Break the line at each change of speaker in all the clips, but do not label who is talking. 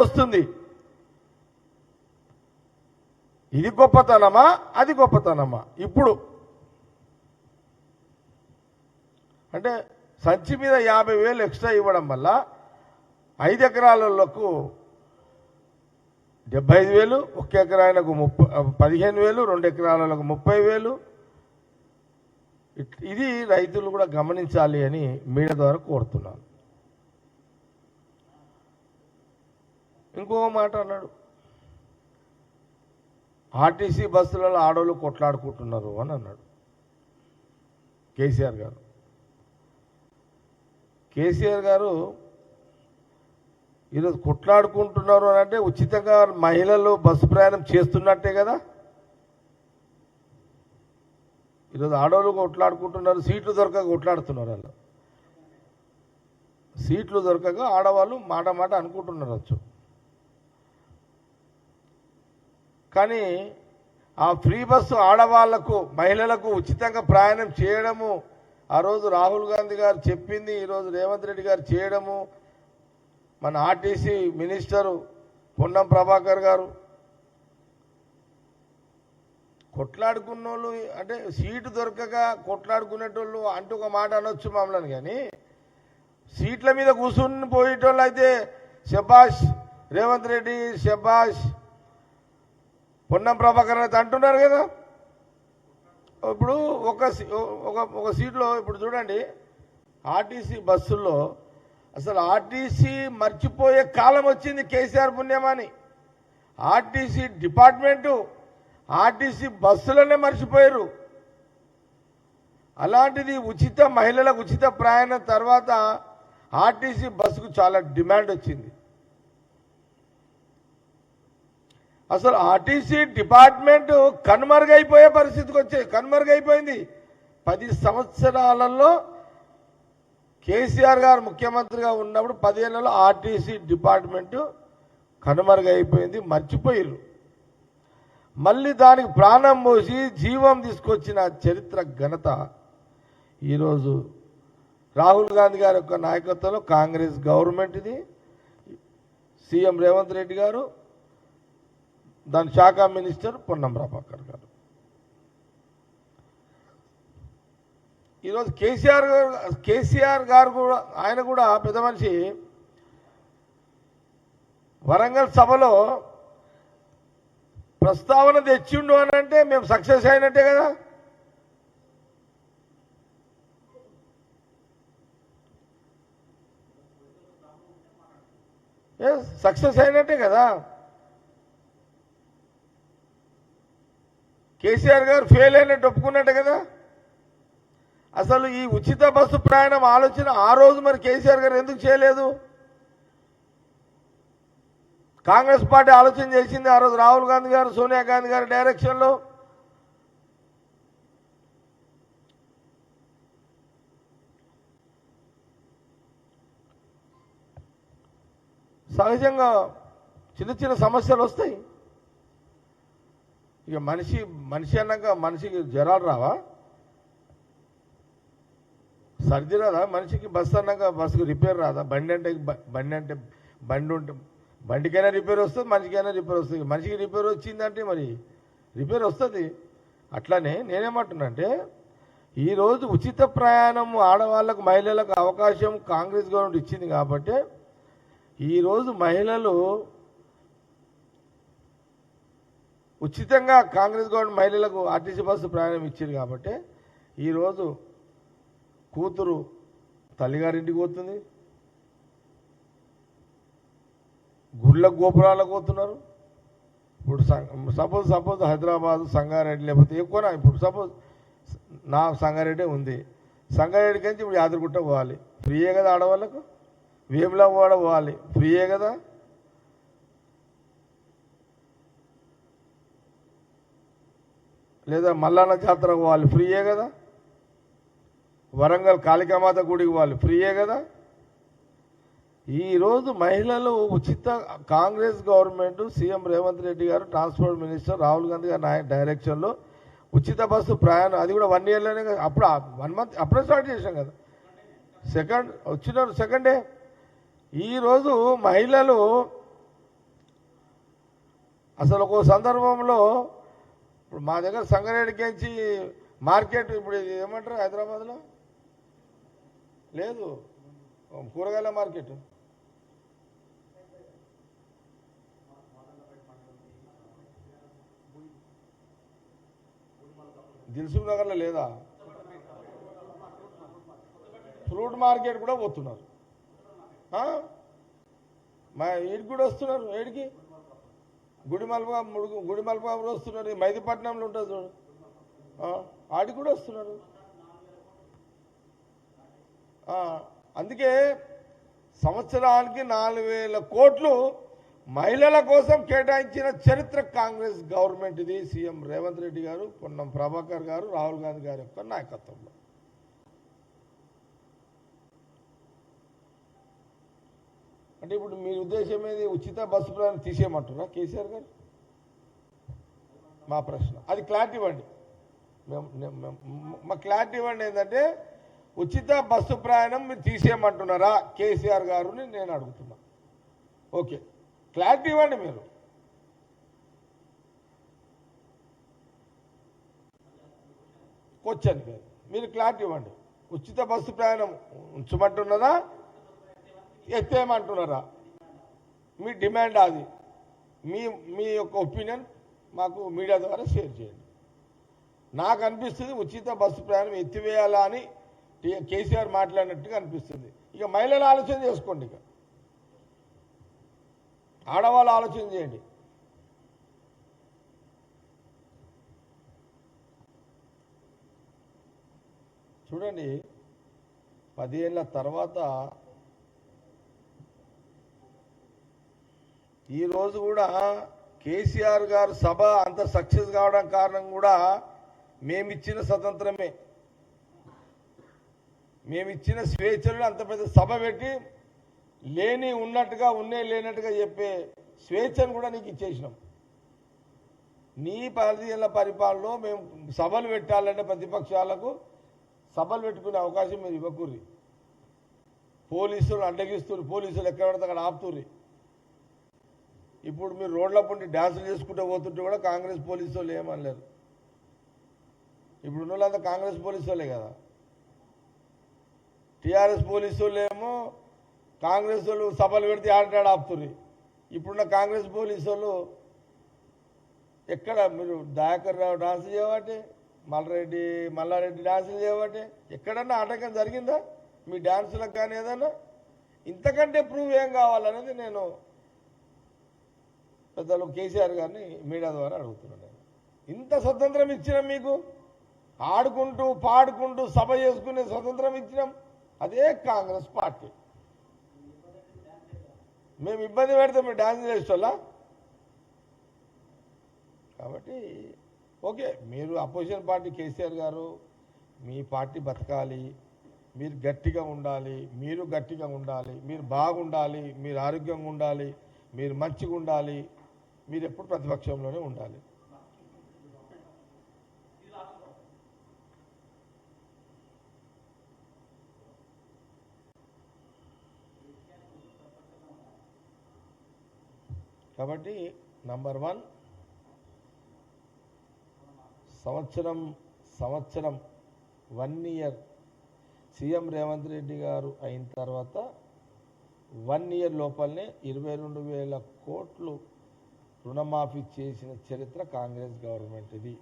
వస్తుంది. ఇది గొప్పతనమా? అది గొప్పతనమా? ఇప్పుడు. అంటే సంచి మీద యాభై వేలు ఎక్స్ట్రా ఇవ్వడం వల్ల ఐదు ఎకరాలకు డెబ్బై ఐదు వేలు ఒక ఎకరాలకు ముప్పై పదిహేను వేలు రెండు ఎకరాలకు ముప్పై వేలు. ఇట్- ఇది రైతులు కూడా గమనించాలి అని మీడియా ద్వారా కోరుతున్నాను. ఇంకో మాట అన్నాడు. ఆర్టీసీ బస్సులలో ఆడవాళ్ళు కొట్లాడుకుంటున్నారు అని అన్నాడు. కేసీఆర్ గారు. కేసీఆర్ గారు ఈరోజు కొట్లాడుకుంటున్నారు అని అంటే ఉచితంగా మహిళలు బస్సు ప్రయాణం చేస్తున్నట్టే కదా? ఈరోజు ఆడవాళ్ళు కొట్లాడుకుంటున్నారు సీట్లు దొరకక కొట్లాడుతున్నారు వాళ్ళు సీట్లు దొరకక ఆడవాళ్ళు మాట మాట అనుకుంటున్నారు వచ్చు కానీ ఆ ఫ్రీ బస్సు ఆడవాళ్ళకు మహిళలకు ఉచితంగా ప్రయాణం చేయడము ఆ రోజు రాహుల్ గాంధీ గారు చెప్పింది ఈరోజు రేవంత్ రెడ్డి గారు చేయడము మన ఆర్టీసీ మినిస్టరు పొన్నం ప్రభాకర్ గారు. కొట్లాడుకున్న వాళ్ళు అంటే సీటు దొరకక కొట్లాడుకునేటోళ్ళు అంటూ ఒక మాట అనొచ్చు మమ్మల్ని కానీ సీట్ల మీద కూర్చుని పోయేటోళ్ళు అయితే శబాష్ రేవంత్ రెడ్డి శబాష్ పొన్నం ప్రభాకర్ అయితే అంటున్నారు కదా. ఇప్పుడు ఒక సీ- ఒక ఒక సీట్లో ఇప్పుడు చూడండి ఆర్టీసీ బస్సుల్లో అసలు ఆర్టీసీ మర్చిపోయే కాలం వచ్చింది కేసీఆర్ పుణ్యమని. ఆర్టీసీ డిపార్ట్మెంటు ఆర్టీసీ బస్సులనే మర్చిపోయారు. అలాంటిది ఉచిత మహిళలకు ఉచిత ప్రయాణం తర్వాత ఆర్టీసీ బస్సుకు చాలా డిమాండ్ వచ్చింది. అసలు ఆర్టీసీ డిపార్ట్మెంట్ కనుమరుగైపోయే పరిస్థితికి వచ్చే కనుమరుగైపోయింది. పది సంవత్సరాలలో కేసీఆర్ గారు ముఖ్యమంత్రిగా ఉన్నప్పుడు పదేళ్ళలో ఆర్టీసీ డిపార్ట్మెంట్ కనుమరుగైపోయింది మర్చిపోయారు మళ్ళీ దానికి ప్రాణం పోసి జీవం తీసుకొచ్చిన చరిత్ర ఘనత ఈరోజు రాహుల్ గాంధీ గారి యొక్క నాయకత్వంలో కాంగ్రెస్ గవర్నమెంట్ది. సీఎం రేవంత్ రెడ్డి గారు దాని శాఖ మినిస్టర్ పొన్నం ప్రభాకర్ గారు. ఈరోజు కేసీఆర్ గారు కేసీఆర్ గారు కూడా ఆయన కూడా పెద్ద మనిషి. వరంగల్ సభలో ప్రస్తావన తెచ్చిండు అని అంటే మేము సక్సెస్ అయినట్టే కదా? సక్సెస్ అయినట్టే కదా? కేసీఆర్ గారు ఫెయిల్ అయినట్టు ఒప్పుకున్నట్టు కదా? అసలు ఈ ఉచిత బస్సు ప్రయాణం ఆలోచన ఆ రోజు మరి కేసీఆర్ గారు ఎందుకు చేయలేదు? కాంగ్రెస్ పార్టీ ఆలోచన చేసింది ఆ రోజు రాహుల్ గాంధీ గారు సోనియా గాంధీ గారి డైరెక్షన్లో. సహజంగా చిన్న చిన్న సమస్యలు వస్తాయి. ఇక మనిషి మనిషి అన్నాక మనిషికి జ్వరాలు రావా? సర్ది రాదా? మనిషికి బస్సు అన్నాక బస్సుకి రిపేర్ రాదా? బండి అంటే బండి అంటే బండి ఉంటే బండికైనా రిపేర్ వస్తుంది మనిషికైనా రిపేర్ వస్తుంది. మనిషికి రిపేర్ వచ్చిందంటే మరి రిపేర్ వస్తుంది. అట్లానే నేనేమంటున్నానంటే ఈరోజు ఉచిత ప్రయాణం ఆడవాళ్ళకు మహిళలకు అవకాశం కాంగ్రెస్ గవర్నమెంట్ ఇచ్చింది కాబట్టి ఈరోజు మహిళలు ఉచితంగా కాంగ్రెస్ గవర్నమెంట్ మహిళలకు ఆర్టీసీ బస్సు ప్రయాణం ఇచ్చింది కాబట్టి ఈరోజు కూతురు తల్లిగారింటికి పోతుంది. గుళ్ళ గోపురాలకు పోతున్నారు. ఇప్పుడు సపోజ్ సపోజ్ హైదరాబాద్ సంగారెడ్డి లేకపోతే ఎక్కువ ఇప్పుడు సపోజ్ నా సంగారెడ్డి ఉంది. సంగారెడ్డికి నుంచి ఇప్పుడు యాదగిరిగుట్ట పోవాలి. ఫ్రీయే కదా ఆడవాళ్ళకు? వేములవాడ కూడా పోవాలి. ఫ్రీయే కదా? లేదా మల్లన్న జాతర పోవాలి ఫ్రీయే కదా? వరంగల్ కాళికామాత గుడికి పోవాలి ఫ్రీయే కదా? ఈరోజు మహిళలు ఉచిత Congress government CM Revanth Reddy garu transport minister Rahul Gandhi గారి నాయ డైరెక్షన్లో ఉచిత బస్సు ప్రయాణం అది కూడా వన్ ఇయర్లోనే కదా? అప్పుడు వన్ మంత్ అప్పుడే స్టార్ట్ చేసాం కదా? సెకండ్ వచ్చిన సెకండ్ డే. ఈరోజు మహిళలు అసలు ఒక సందర్భంలో ఇప్పుడు మా దగ్గర సంగారెడ్డికించి మార్కెట్ ఇప్పుడు ఇది ఏమంటారు హైదరాబాద్లో? లేదు. కూరగాయల మార్కెట్. దిల్సుఖ్ నగర్లో లేదా? ఫ్రూట్ మార్కెట్ కూడా పోతున్నారు. మా ఏడికి కూడా వస్తున్నారు? ఏడికి? గుడిమల్పా ముడుగు కూడా వస్తున్నారు మైదిపట్నంలో మైదీపట్నంలో ఉంటుంది చూడు. ఆ, ఆడికి కూడా వస్తున్నారు అందుకే సంవత్సరానికి నాలుగు వేల కోట్లు మహిళల కోసం కేటాయించిన చరిత్ర కాంగ్రెస్ గవర్నమెంట్ ఇది సీఎం రేవంత్ రెడ్డి గారు పొన్నం ప్రభాకర్ గారు రాహుల్ గాంధీ గారి యొక్క నాయకత్వంలో. అంటే ఇప్పుడు మీ ఉద్దేశం ఏది? ఉచిత బస్సు ప్రయాణం తీసేయమంటున్నా కేసీఆర్ గారు? మా ప్రశ్న. అది క్లారిటీ ఇవ్వండి. మేము మా క్లారిటీ ఇవ్వండి ఏంటంటే ఉచిత బస్సు ప్రయాణం మీరు తీసేయమంటున్నారా కేసీఆర్ గారుని నేను అడుగుతున్నా. ఓకే. క్లారిటీ ఇవ్వండి మీరు. క్వశ్చన్ మీరు క్లారిటీ ఇవ్వండి. ఉచిత బస్సు ప్రయాణం ఉంచమంటున్నారా ఎత్తేయమంటున్నారా? మీ డిమాండ్ అది. మీ మీ యొక్క ఒపీనియన్ మాకు మీడియా ద్వారా షేర్ చేయండి. నాకు అనిపిస్తుంది ఉచిత బస్సు ప్రయాణం ఎత్తివేయాలా అని కేసీఆర్ మాట్లాడినట్టుగా అనిపిస్తుంది. ఇక మహిళలు ఆలోచన చేసుకోండి ఇక. ఆడవాళ్ళు ఆలోచన చేయండి. చూడండి పదిహేళ్ళ తర్వాత ఈ రోజు కూడా కేసీఆర్ గారు సభ అంత సక్సెస్ కావడం కారణం కూడా మేమిచ్చిన స్వతంత్రమే. మేమిచ్చిన స్వేచ్ఛను అంత పెద్ద సభ పెట్టి లేని ఉన్నట్టుగా ఉన్నే లేనట్టుగా చెప్పే స్వేచ్ఛను కూడా నీకు ఇచ్చేసినాం. నీ పదిహేళ్ళ పరిపాలనలో మేము సభలు పెట్టాలంటే ప్రతిపక్షాలకు సభలు పెట్టుకునే అవకాశం మీరు ఇవ్వకూర్రి. పోలీసులు అడ్డగిస్తున్నారు పోలీసులు ఎక్కడ పడితే అక్కడ ఆపుతుర్రీ. ఇప్పుడు మీరు రోడ్ల పండి డ్యాన్సులు చేసుకుంటూ పోతుంటే కూడా కాంగ్రెస్ పోలీసు వాళ్ళు ఏమనలేరు. ఇప్పుడు ఉన్న వాళ్ళంతా కాంగ్రెస్ పోలీసు వాళ్ళే కదా. టీఆర్ఎస్ పోలీసు వాళ్ళు ఏమో కాంగ్రెస్ వాళ్ళు సభలు పెడితే ఆడటాడు ఆపుతుంది. ఇప్పుడున్న కాంగ్రెస్ పోలీసు వాళ్ళు ఎక్కడ మీరు దయాకర్ రావు డాన్స్ చేయబట్టి మల్లారెడ్డి మల్లారెడ్డి డాన్సులు చేయబట్టి ఎక్కడన్నా ఆటంకం జరిగిందా? మీ డాన్సులకు కానీ ఏదన్నా? ఇంతకంటే ప్రూవ్ ఏం కావాలనేది నేను పెద్దలు కేసీఆర్ గారిని మీడియా ద్వారా అడుగుతున్నాను నేను. ఇంత స్వతంత్రం ఇచ్చినాం మీకు? ఆడుకుంటూ పాడుకుంటూ సభ చేసుకునే స్వతంత్రం ఇచ్చినాం? అదే కాంగ్రెస్ పార్టీ. మేము ఇబ్బంది పెడితే మీరు డాన్స్ చేసేవాళ్ళ కాబట్టి ఓకే మీరు అపోజిషన్ పార్టీ కేసీఆర్ గారు మీ పార్టీ బతకాలి మీరు గట్టిగా ఉండాలి మీరు గట్టిగా ఉండాలి మీరు బాగుండాలి మీరు ఆరోగ్యంగా ఉండాలి మీరు మంచిగా ఉండాలి మీరు ఎప్పుడు ప్రతిపక్షంలోనే ఉండాలి. కాబట్టి నంబర్ వన్ సంవత్సరం సంవత్సరం one year. CM Revanth Reddy garu అయిన తర్వాత వన్ ఇయర్ లోపలనే ఇరవై రెండు వేల కోట్లు రుణమాఫీ చేసిన చరిత్ర కాంగ్రెస్ గవర్నమెంట్ది.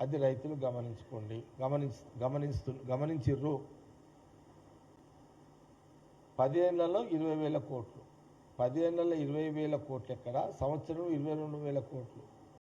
అది రైతులు గమనించుకోండి. గమనించ గమనిస్తు గమనించిర్రు. పదేళ్ళలో ఇరవై వేల కోట్లు. పదేళ్ళలో ఇరవై వేల కోట్లు ఎక్కడ సంవత్సరం ఇరవై రెండు వేల కోట్లు.